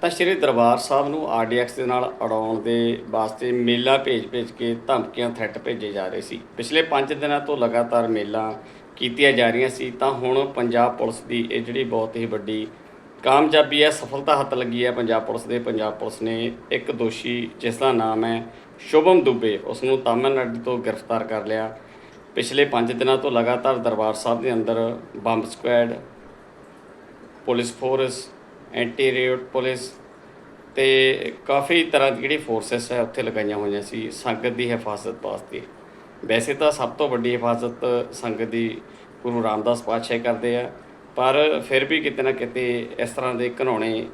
ਤਾਂ ਸ਼੍ਰੀ ਦਰਬਾਰ ਸਾਹਿਬ ਨੂੰ ਆਰਡੀਐਕਸ ਦੇ ਨਾਲ ਅੜਾਉਣ ਦੇ ਵਾਸਤੇ ਮੇਲਾ ਭੇਜ-ਭੇਜ ਕੇ ਧਮਕੀਆਂ ਥ੍ਰੈਟ ਭੇਜੇ ਜਾ ਰਹੇ ਸੀ। ਪਿਛਲੇ 5 ਦਿਨਾਂ ਤੋਂ ਲਗਾਤਾਰ ਮੇਲਾ ਕੀਤੀਆਂ ਜਾ ਰਹੀਆਂ ਸੀ, ਤਾਂ ਹੁਣ ਪੰਜਾਬ ਪੁਲਿਸ ਦੀ ਇਹ ਜਿਹੜੀ ਬਹੁਤ ਹੀ ਵੱਡੀ ਕਾਮਯਾਬੀ ਹੈ, ਸਫਲਤਾ ਹੱਥ ਲੱਗੀ ਹੈ ਪੰਜਾਬ ਪੁਲਿਸ ਦੇ। ਪੰਜਾਬ ਪੁਲਿਸ ਨੇ ਇੱਕ ਦੋਸ਼ੀ, ਜਿਸ ਦਾ ਨਾਮ ਹੈ ਸ਼ੁਭਮ ਦੁਬੇ, ਉਸ ਨੂੰ ਤਾਮਿਲਨਾਡੂ ਤੋਂ ਗ੍ਰਿਫਤਾਰ ਕਰ ਲਿਆ। ਪਿਛਲੇ 5 ਦਿਨਾਂ ਤੋਂ ਲਗਾਤਾਰ ਦਰਬਾਰ ਸਾਹਿਬ ਦੇ ਅੰਦਰ bomb squad, police force anti riot police ਤੇ ਕਾਫੀ ਤਰ੍ਹਾਂ ਦੀ ਜਿਹੜੀ ਫੋਰਸਸ ਹੈ, ਉੱਥੇ ਲਗਾਈਆਂ ਹੋਈਆਂ ਸੀ, ਸੰਗਤ ਦੀ ਹਿਫਾਜ਼ਤ ਵਾਸਤੇ। ਵੈਸੇ ਤਾਂ ਸਭ ਤੋਂ ਵੱਡੀ ਹਿਫਾਜ਼ਤ ਸੰਗਤ ਦੀ ਗੁਰੂ ਰਾਮਦਾਸ ਪਾਤਸ਼ਾਹ ਕਰਦੇ ਆ, ਪਰ ਫਿਰ ਵੀ ਕਿਤੇ ਨਾ ਕਿਤੇ ਇਸ ਤਰ੍ਹਾਂ ਦੇ ਘਿਨਾਉਣੇ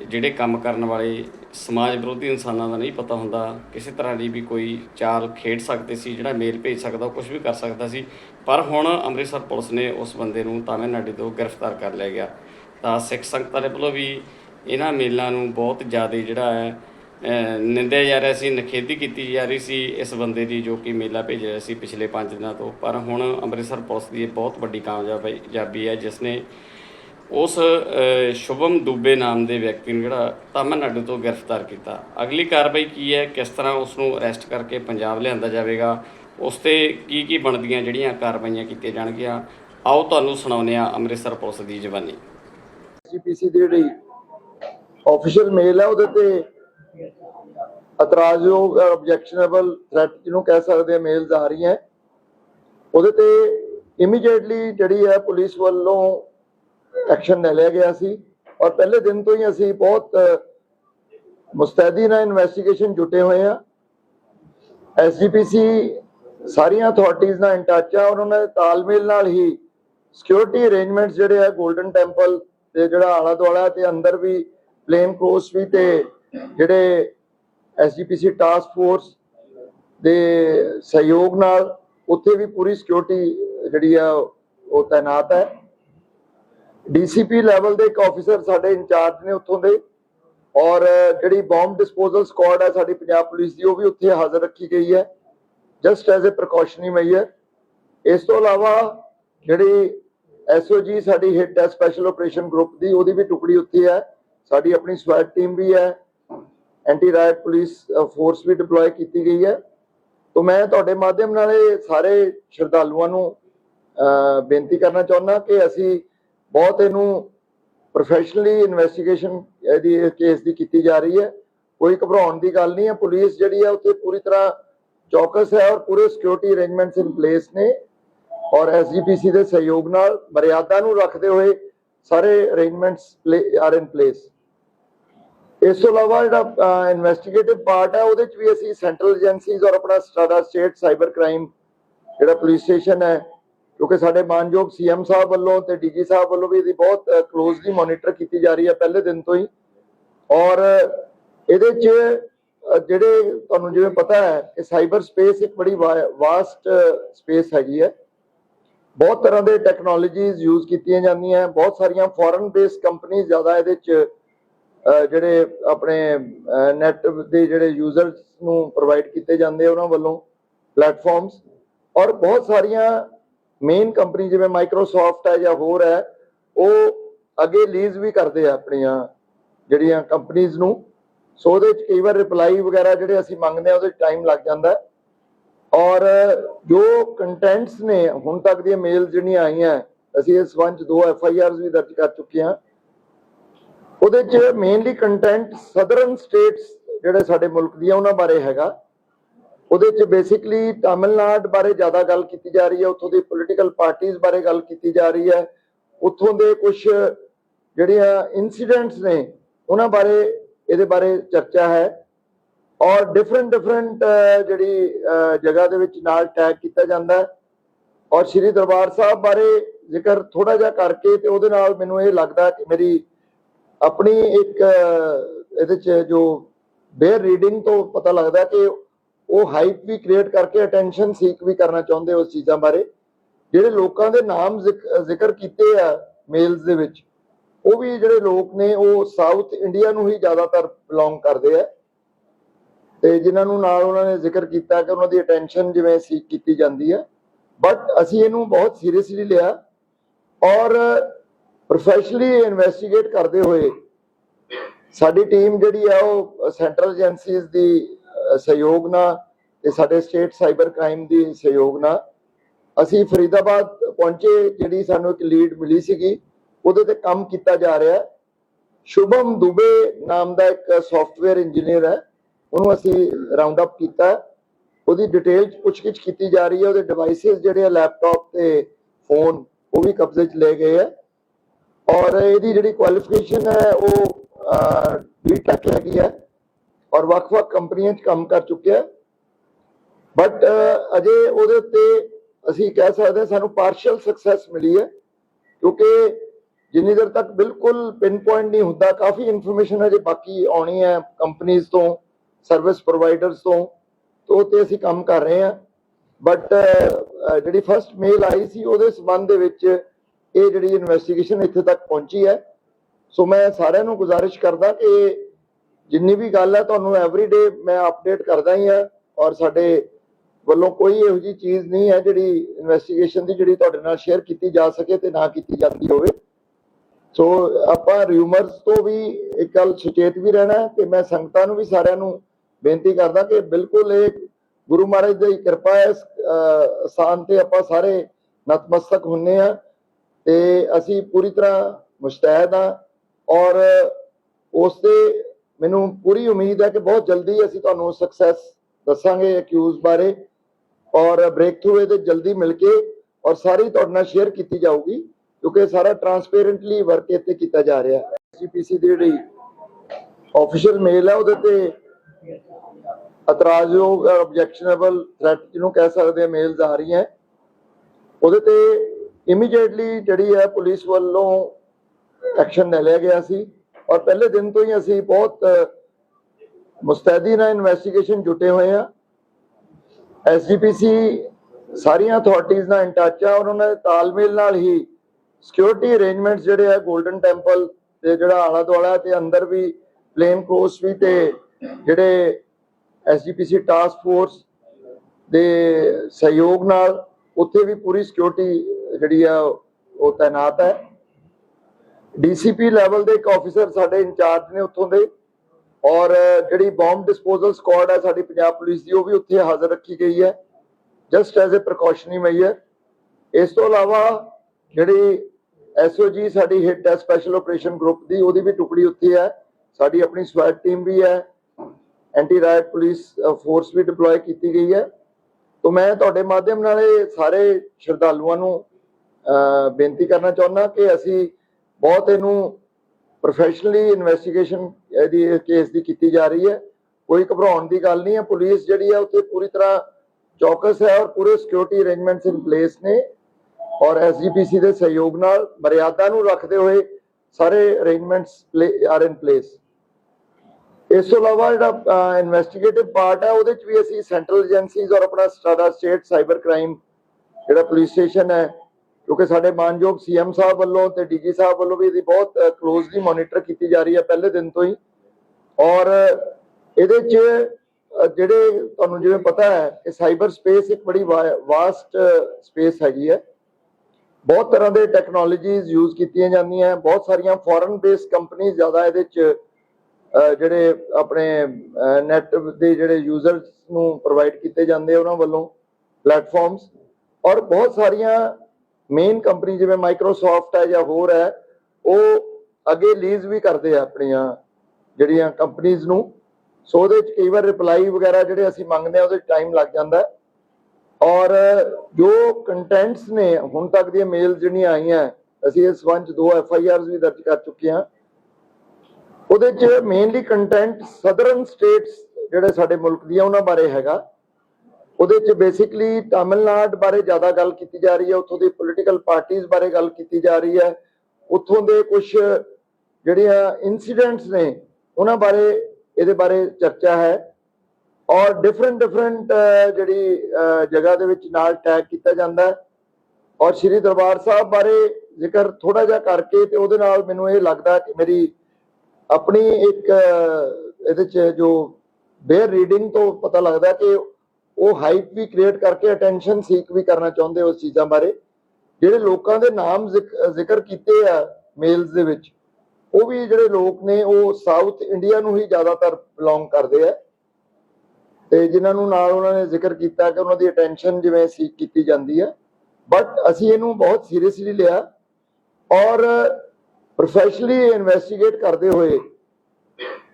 ਜਿਹੜੇ ਕੰਮ ਕਰਨ ਵਾਲੇ ਸਮਾਜ ਵਿਰੋਧੀ ਇਨਸਾਨਾਂ ਦਾ ਨਹੀਂ ਪਤਾ ਹੁੰਦਾ। ਕਿਸੇ ਤਰ੍ਹਾਂ ਦੀ ਵੀ ਕੋਈ ਚਾਲ ਖੇਡ ਸਕਦੇ ਸੀ, ਜਿਹੜਾ ਮੇਲ ਭੇਜ ਸਕਦਾ ਕੁਝ ਵੀ ਕਰ ਸਕਦਾ ਸੀ। ਪਰ ਹੁਣ ਅੰਮ੍ਰਿਤਸਰ ਪੁਲਿਸ ਨੇ ਉਸ ਬੰਦੇ ਨੂੰ ਤਾਮਿਲਨਾਡੂ ਤੋਂ ਗ੍ਰਿਫਤਾਰ ਕਰ ਲਿਆ ਗਿਆ। ਸਿੱਖ ਸੰਗਤਾਂ ਦੇ ਵੱਲੋਂ ਵੀ ਇਹਨਾਂ ਮੇਲਾਂ ਨੂੰ ਬਹੁਤ ਜ਼ਿਆਦਾ ਜਿਹੜਾ ਹੈ ਨਿੰਦਿਆ ਜਾ ਰਿਹਾ ਸੀ ਨਖੇਦੀ ਕੀਤੀ ਜਾ ਰਹੀ ਸੀ ਇਸ ਬੰਦੇ ਦੀ ਜੋ ਕਿ ਮੇਲਾ ਭੇਜ ਰਿਹਾ ਸੀ ਪਿਛਲੇ 5 ਦਿਨਾਂ ਤੋਂ। ਪਰ ਹੁਣ ਅੰਮ੍ਰਿਤਸਰ ਪੁਲਿਸ ਦੀ ਇਹ ਬਹੁਤ ਵੱਡੀ ਕਾਮਯਾਬੀ ਹੈ ਜਿਸ ਨੇ ਉਸ ਸ਼ੁਭਮ ਦੂਬੇ ਨਾਮ ਦੇ ਵਿਅਕਤੀ ਨੂੰ ਜਿਹੜਾ ਤਾਮਿਲਨਾਡੂ ਤੋਂ ਗ੍ਰਿਫਤਾਰ ਕੀਤਾ। ਅਗਲੀ ਕਾਰਵਾਈ ਕੀ ਹੈ, ਕਿਸ ਤਰ੍ਹਾਂ ਉਸ ਨੂੰ ਅਰੈਸਟ ਕਰਕੇ ਪੰਜਾਬ ਲਿਆਂਦਾ ਜਾਵੇਗਾ, ਉਸ ਤੇ ਕੀ ਕੀ ਬਣਦੀਆਂ ਜਿਹੜੀਆਂ ਕਾਰਵਾਈਆਂ ਕੀਤੀਆਂ ਜਾਣਗੀਆਂ, ਆਓ ਤੁਹਾਨੂੰ ਸੁਣਾਉਂਦੇ ਹਾਂ ਅੰਮ੍ਰਿਤਸਰ ਪੁਲਿਸ ਦੀ ਜ਼ਬਾਨੀ ਜੀਪੀਸੀ ਦੀ ਜਿਹੜੀ ਆਫੀਸ਼ੀਅਲ ਮੇਲ ਹੈ ਉਹਦੇ ਤੇ ਇਤਰਾਜ਼ਯੋਗ ਆਬਜੈਕਸ਼ਨੇਬਲ ਥ੍ਰੈਟ ਜਿਹਨੂੰ ਕਹਿ ਸਕਦੇ ਆ ਮੇਲਸ ਆ ਰਹੀਆਂ ਉਹਦੇ ਤੇ ਇਮੀਡੀਏਟਲੀ ਜਿਹੜੀ ਹੈ ਪੁਲਿਸ ਵੱਲੋਂ ਐਕਸ਼ਨ ਲੈ ਲਿਆ ਗਿਆ ਸੀ ਔਰ ਪਹਿਲੇ ਦਿਨ ਤੋਂ ਹੀ ਅਸੀਂ ਬਹੁਤ ਮੁਸਤੈਦੀ ਨਾਲ ਇਨਵੈਸਟੀਗੇਸ਼ਨ ਜੁਟੇ ਹੋਏ ਆ ਐਸਜੀਪੀਸੀ ਸਾਰੀਆਂ ਅਥਾਰਟੀਆਂ ਨਾਲ ਇਨ ਟੱਚ ਆ ਔਰ ਉਹਨਾਂ ਦੇ ਤਾਲਮੇਲ ਨਾਲ ਹੀ ਸਿਕਿਉਰਿਟੀ ਅਰੇਂਜਮੈਂਟਸ ਜਿਹੜੇ ਆ 골ਡਨ ਟੈਂਪਲ ਤੇ ਜਿਹੜਾ ਆਲਾ ਦੁਆਲਾ ਤੇ ਅੰਦਰ ਵੀ ਪਲੇਨ ਕ੍ਰੋਸ ਵੀ ਤੇ ਜਿਹੜੇ ਐਸਜੀਪੀਸੀ ਟਾਸਕ ਫੋਰਸ ਦੇ ਸਹਿਯੋਗ ਨਾਲ ਉੱਥੇ ਵੀ ਪੂਰੀ ਸਿਕਿਉਰਿਟੀ ਜਿਹੜੀ ਆ ਉਹ ਤਾਇਨਾਤ ਹੈ। ਡੀਸੀਪੀ ਲੈਵਲ ਦੇ ਇੱਕ ਆਫੀਸਰ ਸਾਡੇ ਇੰਚਾਰਜ ਨੇ ਉੱਥੋਂ ਦੇ ਔਰ ਜਿਹੜੀ ਬੰਬ ਡਿਸਪੋਜ਼ਲ ਸਕੁਆਡ ਹੈ ਸਾਡੀ ਪੰਜਾਬ ਪੁਲਿਸ ਦੀ, ਉਹ ਵੀ ਉੱਥੇ ਹਾਜ਼ਰ ਰੱਖੀ ਗਈ ਹੈ। Just as a precautionary measure ਇਸ ਤੋਂ ਇਲਾਵਾ ਜਿਹੜੀ ਐਸਓਜੀ ਸਾਡੀ ਹਿੱਟ ਹੈ ਸਪੈਸ਼ਲ ਆਪਰੇਸ਼ਨ ਗਰੁੱਪ ਦੀ, ਉਹਦੀ ਵੀ ਟੁਕੜੀ ਉੱਥੇ ਹੈ। ਸਾਡੀ ਆਪਣੀ ਸਵਾਟ ਟੀਮ ਵੀ ਹੈ। ਐਂਟੀ ਰਾਇਟ ਪੁਲਿਸ ਫੋਰਸ ਵੀ ਡਿਪਲੋਏ ਕੀਤੀ ਗਈ ਹੈ। ਤੋਂ ਮੈਂ ਤੁਹਾਡੇ ਮਾਧਿਅਮ ਨਾਲ ਇਹ ਸਾਰੇ ਸ਼ਰਧਾਲੂਆਂ ਨੂੰ ਬੇਨਤੀ ਕਰਨਾ ਚਾਹੁੰਦਾ ਕਿ ਅਸੀਂ ਬਹੁਤ ਇਹਨੂੰ ਪ੍ਰੋਫੈਸ਼ਨਲੀ ਇਨਵੈਸਟੀਗੇਸ਼ਨ ਇਹਦੀ ਕੇਸ ਦੀ ਕੀਤੀ ਜਾ ਰਹੀ ਹੈ। ਕੋਈ ਘਬਰਾਉਣ ਦੀ ਗੱਲ ਨਹੀਂ ਹੈ। ਪੁਲਿਸ ਜਿਹੜੀ ਹੈ, ਉੱਥੇ ਪੂਰੀ ਤਰ੍ਹਾਂ ਚੌਕਸ ਹੈ ਔਰ ਪੂਰੇ ਸਿਕਿਉਰਿਟੀ ਅਰੇਂਜਮੈਂਟਸ ਇਨ ਪਲੇਸ ਨੇ। ਔਰ ਐਸਜੀਪੀਸੀ ਦੇ ਸਹਿਯੋਗ ਨਾਲ ਮਰਿਆਦਾ ਨੂੰ ਰੱਖਦੇ ਹੋਏ ਸਾਰੇ ਅਰੇਂਜਮੈਂਟਸ ਆਰ ਇਨ ਪਲੇਸ ਇਸ ਤੋਂ ਇਲਾਵਾ ਜਿਹੜਾ ਇਨਵੈਸਟੀਗੇਟਿਵ ਪਾਰਟ ਹੈ, ਉਹਦੇ ਚ ਵੀ ਅਸੀਂ ਸੈਂਟਰਲ ਏਜੰਸੀਜ਼ ਔਰ ਆਪਣਾ ਸਟਾਡਾ ਸਟੇਟ ਸਾਈਬਰ ਕ੍ਰਾਈਮ ਜਿਹੜਾ ਪੁਲਿਸ ਸਟੇਸ਼ਨ ਹੈ, ਕਿਉਂਕਿ ਸਾਡੇ ਮਾਨਯੋਗ ਸੀਐਮ ਸਾਹਿਬ ਵੱਲੋਂ ਤੇ ਡੀਜੀ ਸਾਹਿਬ ਵੱਲੋਂ ਵੀ ਇਹਦੀ ਬਹੁਤ ਕਲੋਜ਼ਲੀ ਮੋਨੀਟਰ ਕੀਤੀ ਜਾ ਰਹੀ ਹੈ ਪਹਿਲੇ ਦਿਨ ਤੋਂ ਹੀ। ਔਰ ਇਹਦੇ ਚ ਜਿਹੜੇ ਤੁਹਾਨੂੰ ਜਿਵੇਂ ਪਤਾ ਹੈ ਕਿ ਸਾਈਬਰ ਸਪੇਸ ਇੱਕ ਬੜੀ ਵਾਸਟ ਸਪੇਸ ਹੈਗੀ ਹੈ। ਬਹੁਤ ਤਰ੍ਹਾਂ ਦੇ ਟੈਕਨੋਲੋਜੀਜ਼ ਯੂਜ਼ ਕੀਤੀਆਂ ਜਾਂਦੀਆਂ, ਬਹੁਤ ਸਾਰੀਆਂ ਫੋਰਨ ਬੇਸ ਕੰਪਨੀਆਂ ਜ਼ਿਆਦਾ ਇਹਦੇ ਚ ਜਿਹੜੇ ਆਪਣੇ ਨੈਟ ਦੇ ਜਿਹੜੇ ਯੂਜ਼ਰਸ ਨੂੰ ਪ੍ਰੋਵਾਈਡ ਕੀਤੇ ਜਾਂਦੇ ਉਹਨਾਂ ਵੱਲੋਂ ਪਲੇਟਫਾਰਮਸ ਔਰ ਬਹੁਤ ਸਾਰੀਆਂ ਮੇਨ ਕੰਪਨੀ ਜਿਵੇਂ ਮਾਈਕਰੋਸਾਫਟ ਹੈ ਜਾਂ ਹੋਰ ਹੈ, ਉਹ ਅੱਗੇ ਲੀਜ਼ ਵੀ ਕਰਦੇ ਆ ਆਪਣੀਆਂ ਜਿਹੜੀਆਂ ਕੰਪਨੀਆਂ ਨੂੰ ਸੋ ਉਹਦੇ ਚ ਕਈ ਵਾਰ ਰਿਪਲਾਈ ਵਗੈਰਾ ਜਿਹੜੇ ਅਸੀਂ ਮੰਗਦੇ ਆ, ਉਹਦੇ ਟਾਈਮ ਲੱਗ ਜਾਂਦਾ ਹੈ। ਔਰ ਜੋ ਕੰਟੈਂਟਸ ਨੇ, ਹੁਣ ਤੱਕ ਦੀਆਂ ਮੇਲ ਜਿਹੜੀਆਂ ਆਈਆਂ, ਅਸੀਂ ਇਸ ਸੰਬੰਧ 'ਚ ਦੋ ਐਫ ਆਈ ਆਰਸ ਵੀ ਦਰਜ ਕਰ ਚੁੱਕੇ ਹਾਂ। ਉਹਦੇ ਚ ਮੇਨਲੀ ਕੰਟੈਂਟ ਸਦਰਨ ਸਟੇਟਸ ਜਿਹੜੇ ਸਾਡੇ ਮੁਲਕ ਦੀਆਂ ਉਹਨਾਂ ਬਾਰੇ ਹੈਗਾ। ਉਹਦੇ ਚ ਬੇਸਿਕਲੀ ਤਾਮਿਲਨਾਡ ਬਾਰੇ ਜ਼ਿਆਦਾ ਗੱਲ ਕੀਤੀ ਜਾ ਰਹੀ ਹੈ, ਉੱਥੋਂ ਦੀ ਪੋਲੀਟੀਕਲ ਪਾਰਟੀਆਂ ਬਾਰੇ ਗੱਲ ਕੀਤੀ ਜਾ ਰਹੀ ਹੈ। ਉੱਥੋਂ ਦੇ ਕੁਝ ਜਿਹੜੀਆਂ ਇਨਸੀਡੈਂਟਸ ਨੇ, ਉਹਨਾਂ ਬਾਰੇ, ਇਹਦੇ ਬਾਰੇ ਚਰਚਾ ਹੈ। ਔਰ ਡਿਫਰੈਂਟ ਡਿਫਰੈਂਟ ਜਿਹੜੀ ਜਗ੍ਹਾ ਦੇ ਵਿੱਚ ਨਾਲ ਟੈਗ ਕੀਤਾ ਜਾਂਦਾ ਹੈ। ਔਰ ਸ੍ਰੀ ਦਰਬਾਰ ਸਾਹਿਬ ਬਾਰੇ ਜ਼ਿਕਰ ਥੋੜਾ ਜਿਹਾ ਕਰਕੇ ਤੇ ਉਹਦੇ ਨਾਲ ਮੈਨੂੰ ਇਹ ਲੱਗਦਾ ਕਿ ਮੇਰੀ ਆਪਣੀ ਇੱਕ ਇਹਦੇ ਚ ਜੋ ਬੇਅਰ ਰੀਡਿੰਗ ਤੋਂ ਪਤਾ ਲੱਗਦਾ ਕਿ ਉਹ ਹਾਈਪ ਵੀ ਕ੍ਰੀਏਟ ਕਰਕੇ ਅਟੈਂਸ਼ਨ ਸੀਕ ਵੀ ਕਰਨਾ ਚਾਹੁੰਦੇ ਉਸ ਚੀਜ਼ਾਂ ਬਾਰੇ। ਜਿਹੜੇ ਲੋਕਾਂ ਦੇ ਨਾਮ ਜ਼ਿਕਰ ਕੀਤੇ ਆ ਮੇਲਸ ਦੇ ਵਿੱਚ, ਉਹ ਵੀ ਜਿਹੜੇ ਲੋਕ ਨੇ, ਉਹ ਸਾਊਥ ਇੰਡੀਆ ਨੂੰ ਹੀ ਜ਼ਿਆਦਾਤਰ ਬਿਲੋਂਗ ਕਰਦੇ ਆ। ਤੇ ਜਿਨ੍ਹਾਂ ਨੂੰ ਨਾਲ ਉਹਨਾਂ ਨੇ ਜ਼ਿਕਰ ਕੀਤਾ ਕਿ ਉਹਨਾਂ ਦੀ ਅਟੈਂਸ਼ਨ ਜਿਵੇਂ ਸੀਕ ਕੀਤੀ ਜਾਂਦੀ ਹੈ ਬਟ ਅਸੀਂ ਇਹਨੂੰ ਬਹੁਤ ਸੀਰੀਅਸਲੀ ਲਿਆ ਔਰ ਪ੍ਰੋਫੈਸ਼ਨਲੀ ਇਨਵੈਸਟੀਗੇਟ ਕਰਦੇ ਹੋਏ ਸਾਡੀ ਟੀਮ ਜਿਹੜੀ ਆ ਉਹ ਸੈਂਟਰਲ ਏਜੰਸੀਜ਼ ਦੀ ਸਹਿਯੋਗ ਨਾਲ ਤੇ ਸਾਡੇ ਸਟੇਟ ਸਾਈਬਰ ਕ੍ਰਾਈਮ ਦੀ ਸਹਿਯੋਗ ਨਾਲ ਅਸੀਂ ਫਰੀਦਾਬਾਦ ਪਹੁੰਚੇ, ਜਿਹੜੀ ਸਾਨੂੰ ਇੱਕ ਲੀਡ ਮਿਲੀ ਸੀਗੀ, ਉਹਦੇ ਤੇ ਕੰਮ ਕੀਤਾ ਜਾ ਰਿਹਾ। ਸ਼ੁਭਮ ਦੁਬੇ ਨਾਮ ਦਾ ਇੱਕ ਸੌਫਟਵੇਅਰ ਇੰਜੀਨੀਅਰ ਹੈ। ਉਹਨੂੰ ਅਸੀਂ ਰਾਉਂਡ ਅਪ ਕੀਤਾ। ਉਹਦੀ ਡਿਟੇਲ ਪੁੱਛਗਿੱਛ ਕੀਤੀ ਜਾ ਰਹੀ ਹੈ। ਉਹਦੇ ਡਿਵਾਈਸਸ ਜਿਹੜੇ ਆ ਲੈਪਟਾਪ ਤੇ ਫੋਨ ਉਹ ਵੀ ਕਬਜ਼ੇ ਚ ਲਏ ਗਏ ਆ। ਔਰ ਇਹਦੀ ਜਿਹੜੀ ਕੁਆਲੀਫਿਕੇਸ਼ਨ ਹੈ, ਉਹ ਬੀਟੈਕ ਹੈਗੀ ਹੈ ਔਰ ਵੱਖ-ਵੱਖ ਕੰਪਨੀਆਂ 'ਚ ਕੰਮ ਕਰ ਚੁੱਕਿਆ। ਬਟ ਅਜੇ ਉਹਦੇ ਉੱਤੇ ਅਸੀਂ ਕਹਿ ਸਕਦੇ ਹਾਂ, ਸਾਨੂੰ ਪਾਰਸ਼ੀਅਲ ਸਕਸੈਸ ਮਿਲੀ ਹੈ। ਕਿਉਂਕਿ ਜਿੰਨੀ ਦੇਰ ਤੱਕ ਬਿਲਕੁਲ ਪਿਨ ਪੁਆਇੰਟ ਨਹੀਂ ਹੁੰਦਾ, ਕਾਫੀ ਇਨਫੋਰਮੇਸ਼ਨ ਅਜੇ ਬਾਕੀ ਆਉਣੀ ਹੈ ਕੰਪਨੀਆਂ ਤੋਂ। ਸਰਵਿਸ ਪ੍ਰੋਵਾਈਡਰਸ ਤੋਂ ਤੋਂ ਤੇ ਅਸੀਂ ਕੰਮ ਕਰ ਰਹੇ ਹਾਂ। ਬਟ ਜਿਹੜੀ ਫਰਸਟ ਮੇਲ ਆਈ ਸੀ, ਉਹਦੇ ਸਬੰਧ ਦੇ ਵਿੱਚ ਇਹ ਜਿਹੜੀ ਇਨਵੈਸਟੀਗੇਸ਼ਨ ਇੱਥੇ ਤੱਕ ਪਹੁੰਚੀ ਹੈ। ਸੋ ਮੈਂ ਸਾਰਿਆਂ ਨੂੰ ਗੁਜ਼ਾਰਿਸ਼ ਕਰਦਾ ਕਿ ਜਿੰਨੀ ਵੀ ਗੱਲ ਹੈ, ਤੁਹਾਨੂੰ ਐਵਰੀਡੇ ਮੈਂ ਅਪਡੇਟ ਕਰਦਾ ਹੀ ਆ ਔਰ ਸਾਡੇ ਵੱਲੋਂ ਕੋਈ ਇਹੋ ਜੀ ਚੀਜ਼ ਨਹੀਂ ਹੈ ਜਿਹੜੀ ਇਨਵੈਸਟੀਗੇਸ਼ਨ ਦੀ ਜਿਹੜੀ ਤੁਹਾਡੇ ਨਾਲ ਸ਼ੇਅਰ ਕੀਤੀ ਜਾ ਸਕੇ ਤੇ ਨਾ ਕੀਤੀ ਜਾਂਦੀ ਹੋਵੇ। ਸੋ ਆਪਾਂ ਰਿਊਮਰਸ ਤੋਂ ਵੀ ਇੱਕ ਗੱਲ ਸੁਚੇਤ ਵੀ ਰਹਿਣਾ ਤੇ ਮੈਂ ਸੰਗਤਾਂ ਨੂੰ ਵੀ ਸਾਰਿਆਂ ਨੂੰ ਬੇਨਤੀ ਕਰਦਾ ਕਿ ਬਿਲਕੁਲ ਇਹ ਗੁਰੂ ਮਹਾਰਾਜ ਦੀ ਕਿਰਪਾ ਹੈ ਸਥਾਨ ਤੇ ਆਪਾਂ ਸਾਰੇ ਨਤਮਸਤਕ ਹੁੰਨੇ ਆ ਤੇ ਅਸੀਂ ਪੂਰੀ ਤਰ੍ਹਾਂ ਮੁਸ਼ਤੈਦ ਆ ਔਰ ਉਸ ਤੇ ਮੈਨੂੰ ਪੂਰੀ ਉਮੀਦ ਹੈ ਕਿ ਬਹੁਤ ਜਲਦੀ ਅਸੀਂ ਤੁਹਾਨੂੰ ਸਕਸੈਸ ਦੱਸਾਂਗੇ ਅਕਿਊਜ਼ ਬਾਰੇ ਔਰ ਬ੍ਰੇਕ ਥਰੂ ਇਹਦੇ ਜਲਦੀ ਮਿਲ ਕੇ ਔਰ ਸਾਰੀ ਤੁਹਾਡੇ ਨਾਲ ਸ਼ੇਅਰ ਕੀਤੀ ਜਾਊਗੀ ਕਿਉਂਕਿ ਸਾਰਾ ਟਰਾਂਸਪੇਰੈਂਟਲੀ ਵਰਕ ਇੱਥੇ ਕੀਤਾ ਜਾ ਰਿਹਾ ਹੈ। ਸੀਪੀਸੀ ਦੀ ਜਿਹੜੀ ਆਫੀਸ਼ੀਅਲ ਮੇਲ ਹੈ ਉਹਦੇ ਤੇ ਇਤਰਾਜ਼ਯੋਗ ਆਬਜੈਕਸ਼ਨੇਬਲ ਥ੍ਰੈਟ ਜਿਹਨੂੰ ਕਹਿ ਸਕਦੇ ਆ ਮੇਲਸ ਆ ਰਹੀਆਂ ਉਹਦੇ ਤੇ ਇਮੀਡੀਏਟਲੀ ਜਿਹੜੀ ਹੈ ਪੁਲਿਸ ਵੱਲੋਂ ਐਕਸ਼ਨ ਲੈ ਲਿਆ ਗਿਆ ਸੀ। ਔਰ ਪਹਿਲੇ ਦਿਨ ਤੋਂ ਹੀ ਅਸੀਂ ਬਹੁਤ ਮੁਸਤੈਦੀ ਨਾਲ ਇਨਵੈਸਟੀਗੇਸ਼ਨ ਜੁਟੇ ਹੋਏ ਆ। ਐਸਜੀਪੀਸੀ ਸਾਰੀਆਂ ਅਥਾਰਟੀਆਂ ਨਾਲ ਇਨ ਟੱਚ ਆ। ਉਹਨਾਂ ਦੇ ਤਾਲਮੇਲ ਨਾਲ ਹੀ ਸਿਕਿਉਰਿਟੀ ਅਰੇਂਜਮੈਂਟਸ ਜਿਹੜੇ ਆ 골ਡਨ ਟੈਂਪਲ ਤੇ ਜਿਹੜਾ ਆਲਾ ਦੁਆਲਾ ਤੇ ਅੰਦਰ ਵੀ ਪਲੇਨ ਕ੍ਰੋਸ ਵੀ ਤੇ ਜਿਹੜੇ ਐਸਜੀਪੀਸੀ ਟਾਸਕ ਫੋਰਸ ਦੇ ਸਹਿਯੋਗ ਨਾਲ ਉੱਥੇ ਵੀ ਪੂਰੀ ਸਿਕਿਉਰਿਟੀ ਜਿਹੜੀ ਆ, ਉਹ ਤਾਇਨਾਤ ਹੈ। ਡੀਸੀਪੀ ਲੈਵਲ ਦੇ ਇੱਕ ਆਫੀਸਰ ਸਾਡੇ ਇੰਚਾਰਜ ਨੇ ਉੱਥੋਂ ਦੇ ਔਰ ਜਿਹੜੀ ਬੰਬ ਡਿਸਪੋਜ਼ਲ ਸਕੁਆਡ ਹੈ ਸਾਡੀ ਪੰਜਾਬ ਪੁਲਿਸ ਦੀ, ਉਹ ਵੀ ਉੱਥੇ ਹਾਜ਼ਰ ਰੱਖੀ ਗਈ ਹੈ। Just as a precautionary measure ਇਸ ਤੋਂ ਇਲਾਵਾ ਜਿਹੜੀ ਐਸਓਜੀ ਸਾਡੀ ਹਿੱਟ ਹੈ ਸਪੈਸ਼ਲ ਆਪਰੇਸ਼ਨ ਗਰੁੱਪ ਦੀ, ਉਹਦੀ ਵੀ ਟੁਕੜੀ ਉੱਥੇ ਹੈ। ਸਾਡੀ ਆਪਣੀ ਸਵਾਟ ਟੀਮ ਵੀ ਹੈ। ਐਂਟੀ ਰਾਇਟ ਪੁਲਿਸ ਫੋਰਸ ਵੀ ਡਿਪਲੋਏ ਕੀਤੀ ਗਈ ਹੈ। ਤੋਂ ਮੈਂ ਤੁਹਾਡੇ ਮਾਧਿਅਮ ਨਾਲ ਇਹ ਸਾਰੇ ਸ਼ਰਧਾਲੂਆਂ ਨੂੰ ਬੇਨਤੀ ਕਰਨਾ ਚਾਹੁੰਦਾ ਕਿ ਅਸੀਂ ਬਹੁਤ ਇਹਨੂੰ ਪ੍ਰੋਫੈਸ਼ਨਲੀ ਇਨਵੈਸਟੀਗੇਸ਼ਨ ਇਹਦੀ ਕੇਸ ਦੀ ਕੀਤੀ ਜਾ ਰਹੀ ਹੈ। ਕੋਈ ਘਬਰਾਉਣ ਦੀ ਗੱਲ ਨਹੀਂ ਹੈ। ਪੁਲਿਸ ਜਿਹੜੀ ਹੈ, ਉੱਥੇ ਪੂਰੀ ਤਰ੍ਹਾਂ ਚੌਕਸ ਹੈ ਔਰ ਪੂਰੇ ਸਿਕਿਉਰਿਟੀ ਅਰੇਂਜਮੈਂਟਸ ਇਨ ਪਲੇਸ ਨੇ। ਔਰ ਐਸਜੀਪੀਸੀ ਦੇ ਸਹਿਯੋਗ ਨਾਲ ਮਰਿਆਦਾ ਨੂੰ ਰੱਖਦੇ ਹੋਏ ਸਾਰੇ ਅਰੇਂਜਮੈਂਟਸ ਆਰ ਇਨ ਪਲੇਸ ਇਸ ਤੋਂ ਇਲਾਵਾ ਜਿਹੜਾ ਇਨਵੈਸਟੀਗੇਟਿਵ ਪਾਰਟ ਹੈ, ਉਹਦੇ ਚ ਵੀ ਅਸੀਂ ਸੈਂਟਰਲ ਏਜੰਸੀਜ਼ ਔਰ ਆਪਣਾ ਸਟਾਡਾ ਸਟੇਟ ਸਾਈਬਰ ਕ੍ਰਾਈਮ ਜਿਹੜਾ ਪੁਲਿਸ ਸਟੇਸ਼ਨ ਹੈ, ਕਿਉਂਕਿ ਸਾਡੇ ਮਾਨਯੋਗ ਸੀਐਮ ਸਾਹਿਬ ਵੱਲੋਂ ਤੇ ਡੀਜੀ ਸਾਹਿਬ ਵੱਲੋਂ ਵੀ ਇਹਦੀ ਬਹੁਤ ਕਲੋਜ਼ਲੀ ਮੋਨੀਟਰ ਕੀਤੀ ਜਾ ਰਹੀ ਹੈ ਪਹਿਲੇ ਦਿਨ ਤੋਂ ਹੀ। ਔਰ ਇਹਦੇ ਚ ਜਿਹੜੇ ਤੁਹਾਨੂੰ ਜਿਵੇਂ ਪਤਾ ਹੈ ਕਿ ਸਾਈਬਰ ਸਪੇਸ ਇੱਕ ਬੜੀ ਵਾਸਟ ਸਪੇਸ ਹੈਗੀ ਹੈ। ਬਹੁਤ ਤਰ੍ਹਾਂ ਦੇ ਟੈਕਨੋਲੋਜੀਜ਼ ਯੂਜ਼ ਕੀਤੀਆਂ ਜਾਂਦੀਆਂ ਬਹੁਤ ਸਾਰੀਆਂ ਫੋਰਨ ਬੇਸ ਕੰਪਨੀ ਜ਼ਿਆਦਾ ਇਹਦੇ ਚ ਜਿਹੜੇ ਆਪਣੇ ਨੈਟ ਦੇ ਜਿਹੜੇ ਯੂਜ਼ਰਸ ਨੂੰ ਪ੍ਰੋਵਾਈਡ ਕੀਤੇ ਜਾਂਦੇ ਆ ਉਹਨਾਂ ਵੱਲੋਂ ਪਲੇਟਫਾਰਮਸ ਔਰ ਬਹੁਤ ਸਾਰੀਆਂ ਮੇਨ ਕੰਪਨੀ ਜਿਵੇਂ ਮਾਈਕਰੋਸਾਫਟ ਹੈ ਜਾਂ ਹੋਰ ਹੈ, ਉਹ ਅੱਗੇ ਲੀਜ਼ ਵੀ ਕਰਦੇ ਆ ਆਪਣੀਆਂ ਜਿਹੜੀਆਂ ਕੰਪਨੀਆਂ ਨੂੰ। ਸੋ ਉਹਦੇ ਚ ਕਈ ਵਾਰ ਰਿਪਲਾਈ ਵਗੈਰਾ ਜਿਹੜੇ ਅਸੀਂ ਮੰਗਦੇ ਆ, ਉਹਦੇ ਟਾਈਮ ਲੱਗ ਜਾਂਦਾ ਔਰ ਜੋ ਕੰਟੈਂਟਸ ਨੇ, ਹੁਣ ਤੱਕ ਦੀਆਂ ਮੇਲ ਜਿਹੜੀਆਂ ਆਈਆਂ, ਅਸੀਂ ਇਸ ਸੰਬੰਧ ਦੋ ਐਫ ਆਈ ਆਰਸ ਵੀ ਦਰਜ ਕਰ ਚੁੱਕੇ ਹਾਂ। ਉਹਦੇ ਚ ਮੇਨਲੀ ਕੰਟੈਂਟ ਸਦਰਨ ਸਟੇਟਸ ਜਿਹੜੇ ਸਾਡੇ ਮੁਲਕ ਦੀਆਂ ਉਹਨਾਂ ਬਾਰੇ ਹੈਗਾ। ਉਹਦੇ ਚ ਬੇਸਿਕਲੀ ਤਾਮਿਲਨਾਡ ਬਾਰੇ ਜ਼ਿਆਦਾ ਗੱਲ ਕੀਤੀ ਜਾ ਰਹੀ ਹੈ, ਉੱਥੋਂ ਦੀ ਪੋਲੀਟੀਕਲ ਪਾਰਟੀਆਂ ਬਾਰੇ ਗੱਲ ਕੀਤੀ ਜਾ ਰਹੀ ਹੈ। ਉੱਥੋਂ ਦੇ ਕੁਝ ਜਿਹੜੀਆਂ ਇਨਸੀਡੈਂਟਸ ਨੇ, ਉਹਨਾਂ ਬਾਰੇ ਇਹਦੇ ਬਾਰੇ ਚਰਚਾ ਹੈ। ਔਰ ਡਿਫਰੈਂਟ ਡਿਫਰੈਂਟ ਜਿਹੜੀ ਜਗ੍ਹਾ ਦੇ ਵਿੱਚ ਨਾਲ ਟੈਗ ਕੀਤਾ ਜਾਂਦਾ ਹੈ। ਔਰ ਸ੍ਰੀ ਦਰਬਾਰ ਸਾਹਿਬ ਬਾਰੇ ਜ਼ਿਕਰ ਥੋੜਾ ਜਿਹਾ ਕਰਕੇ ਤੇ ਉਹਦੇ ਨਾਲ ਮੈਨੂੰ ਇਹ ਲੱਗਦਾ ਕਿ ਮੇਰੀ ਆਪਣੀ ਇੱਕ ਇਹਦੇ ਚ ਜੋ ਬੇਅਰ ਰੀਡਿੰਗ ਤੋਂ ਪਤਾ ਲੱਗਦਾ ਕਿ ਉਹ ਹਾਈਪ ਵੀ ਕ੍ਰੀਏਟ ਕਰਕੇ ਅਟੈਂਸ਼ਨ ਸੀਕ ਵੀ ਕਰਨਾ ਚਾਹੁੰਦੇ ਉਸ ਚੀਜ਼ਾਂ ਬਾਰੇ। ਜਿਹੜੇ ਲੋਕਾਂ ਦੇ ਨਾਮ ਜ਼ਿਕਰ ਕੀਤੇ ਆ ਮੇਲਸ ਦੇ ਵਿੱਚ, ਉਹ ਵੀ ਜਿਹੜੇ ਲੋਕ ਨੇ, ਉਹ ਸਾਊਥ ਇੰਡੀਆ ਨੂੰ ਹੀ ਜ਼ਿਆਦਾਤਰ ਬਿਲੋਂਗ ਕਰਦੇ ਆ। ਤੇ ਜਿਨ੍ਹਾਂ ਨੂੰ ਨਾਲ ਉਹਨਾਂ ਨੇ ਜ਼ਿਕਰ ਕੀਤਾ ਕਿ ਉਹਨਾਂ ਦੀ ਅਟੈਂਸ਼ਨ ਜਿਵੇਂ ਸੀਕ ਕੀਤੀ ਜਾਂਦੀ ਹੈ ਬਟ ਅਸੀਂ ਇਹਨੂੰ ਬਹੁਤ ਸੀਰੀਅਸਲੀ ਲਿਆ। ਔਰ ਪ੍ਰੋਫੈਸ਼ਨਲੀ ਇਨਵੈਸਟੀਗੇਟ ਕਰਦੇ ਹੋਏ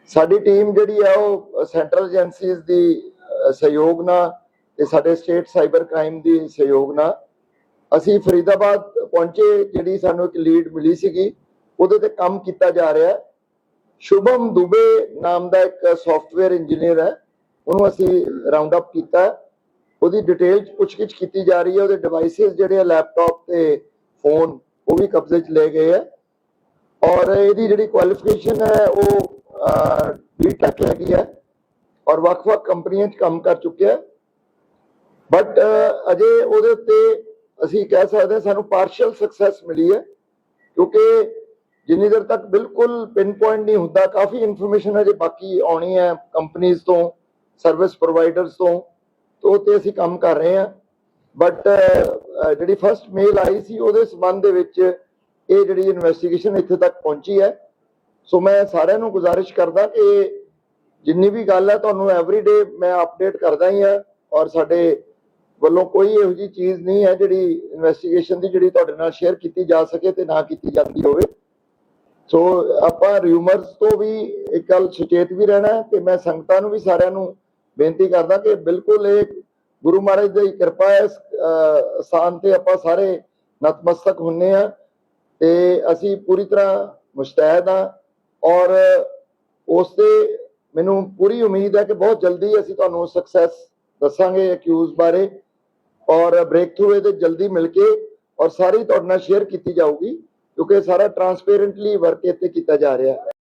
ਸਾਡੀ ਟੀਮ ਜਿਹੜੀ ਆ ਉਹ ਸੈਂਟਰਲ ਏਜੰਸੀਜ਼ ਦੀ ਸਹਿਯੋਗ ਨਾਲ ਤੇ ਸਾਡੇ ਸਟੇਟ ਸਾਈਬਰ ਕ੍ਰਾਈਮ ਦੀ ਸਹਿਯੋਗ ਨਾਲ ਅਸੀਂ ਫਰੀਦਾਬਾਦ ਪਹੁੰਚੇ, ਜਿਹੜੀ ਸਾਨੂੰ ਇੱਕ ਲੀਡ ਮਿਲੀ ਸੀਗੀ, ਉਹਦੇ ਤੇ ਕੰਮ ਕੀਤਾ ਜਾ ਰਿਹਾ। ਹੈ ਸ਼ੁਭਮ ਦੁਬੇ ਨਾਮ ਦਾ ਇੱਕ ਸੌਫਟਵੇਅਰ ਇੰਜੀਨੀਅਰ ਹੈ, ਉਹਨੂੰ ਅਸੀਂ ਰਾਉਂਡ ਅਪ ਕੀਤਾ। ਉਹਦੀ ਡਿਟੇਲ ਚ ਪੁੱਛਗਿੱਛ ਕੀਤੀ ਜਾ ਰਹੀ ਹੈ, ਉਹਦੇ ਡਿਵਾਈਸਿਸ ਜਿਹੜੇ ਆ ਲੈਪਟਾਪ ਤੇ ਫੋਨ ਉਹ ਵੀ ਕਬਜ਼ੇ ਚ ਲਏ ਗਏ ਆ। ਔਰ ਇਹਦੀ ਜਿਹੜੀ ਕੁਆਲੀਫਿਕੇਸ਼ਨ ਹੈ ਉਹ ਬੀਟੈਕ ਹੈਗੀ ਹੈ ਔਰ ਵੱਖ-ਵੱਖ ਕੰਪਨੀਆਂ 'ਚ ਕੰਮ ਕਰ ਚੁੱਕਿਆ ਬਟ ਅਜੇ ਉਹਦੇ ਉੱਤੇ ਅਸੀਂ ਕਹਿ ਸਕਦੇ ਹਾਂ ਸਾਨੂੰ ਪਾਰਸ਼ੀਅਲ ਸਕਸੈਸ ਮਿਲੀ ਹੈ, ਕਿਉਂਕਿ ਜਿੰਨੀ ਦੇਰ ਤੱਕ ਬਿਲਕੁਲ ਪਿਨ ਪੁਆਇੰਟ ਨਹੀਂ ਹੁੰਦਾ, ਕਾਫੀ ਇਨਫੋਰਮੇਸ਼ਨ ਅਜੇ ਬਾਕੀ ਆਉਣੀ ਹੈ ਕੰਪਨੀਆਂ ਤੋਂ ਸਰਵਿਸ ਪ੍ਰੋਵਾਈਡਰਸ ਤੋਂ ਤੋਂ ਉਹ ਤੇ ਅਸੀਂ ਕੰਮ ਕਰ ਰਹੇ ਹਾਂ। ਬਟ ਜਿਹੜੀ ਫਰਸਟ ਮੇਲ ਆਈ ਸੀ ਉਹਦੇ ਸਬੰਧ ਦੇ ਵਿੱਚ ਇਹ ਜਿਹੜੀ ਇਨਵੈਸਟੀਗੇਸ਼ਨ ਇੱਥੇ ਤੱਕ ਪਹੁੰਚੀ ਹੈ। ਸੋ ਮੈਂ ਸਾਰਿਆਂ ਨੂੰ ਗੁਜ਼ਾਰਿਸ਼ ਕਰਦਾ ਕਿ ਜਿੰਨੀ ਵੀ ਗੱਲ ਹੈ ਤੁਹਾਨੂੰ ਐਵਰੀਡੇ ਮੈਂ ਅਪਡੇਟ ਕਰਦਾ ਹੀ ਹਾਂ ਔਰ ਸਾਡੇ ਵੱਲੋਂ ਕੋਈ ਇਹੋ ਜੀ ਚੀਜ਼ ਨਹੀਂ ਹੈ ਜਿਹੜੀ ਇਨਵੈਸਟੀਗੇਸ਼ਨ ਦੀ ਜਿਹੜੀ ਤੁਹਾਡੇ ਨਾਲ ਸ਼ੇਅਰ ਕੀਤੀ ਜਾ ਸਕੇ ਤੇ ਨਾ ਕੀਤੀ ਜਾਂਦੀ ਹੋਵੇ। ਸੋ ਆਪਾਂ ਰਿਊਮਰਸ ਤੋਂ ਵੀ ਇੱਕ ਗੱਲ ਸੁਚੇਤ ਵੀ ਰਹਿਣਾ ਤੇ ਮੈਂ ਸੰਗਤਾਂ ਨੂੰ ਵੀ ਸਾਰਿਆਂ ਨੂੰ ਬੇਨਤੀ ਕਰਦਾ ਕਿ ਬਿਲਕੁਲ ਇਹ ਗੁਰੂ ਮਹਾਰਾਜ ਦੀ ਕਿਰਪਾ ਹੈ। ਇਸ ਤੇ ਆਪਾਂ ਸਾਰੇ ਨਤਮਸਤਕ ਹੁੰਨੇ ਆ ਤੇ ਅਸੀਂ ਪੂਰੀ ਤਰ੍ਹਾਂ ਮੁਸ਼ਤੈਦ ਆ ਔਰ ਉਸ ਤੇ ਮੈਨੂੰ ਪੂਰੀ ਉਮੀਦ ਹੈ ਕਿ ਬਹੁਤ ਜਲਦੀ ਅਸੀਂ ਤੁਹਾਨੂੰ ਸਕਸੈਸ ਦੱਸਾਂਗੇ ਅਕਿਊਜ਼ ਬਾਰੇ ਔਰ ਬ੍ਰੇਕ ਥਰੂ ਇਹਦੇ ਜਲਦੀ ਮਿਲ ਕੇ ਔਰ ਸਾਰੀ ਤੁਹਾਡੇ ਨਾਲ ਸ਼ੇਅਰ ਕੀਤੀ ਜਾਊਗੀ ਕਿਉਂਕਿ ਸਾਰਾ ਟਰਾਂਸਪੇਰੈਂਟਲੀ ਵਰਕ ਇੱਥੇ ਕੀਤਾ ਜਾ ਰਿਹਾ ਹੈ।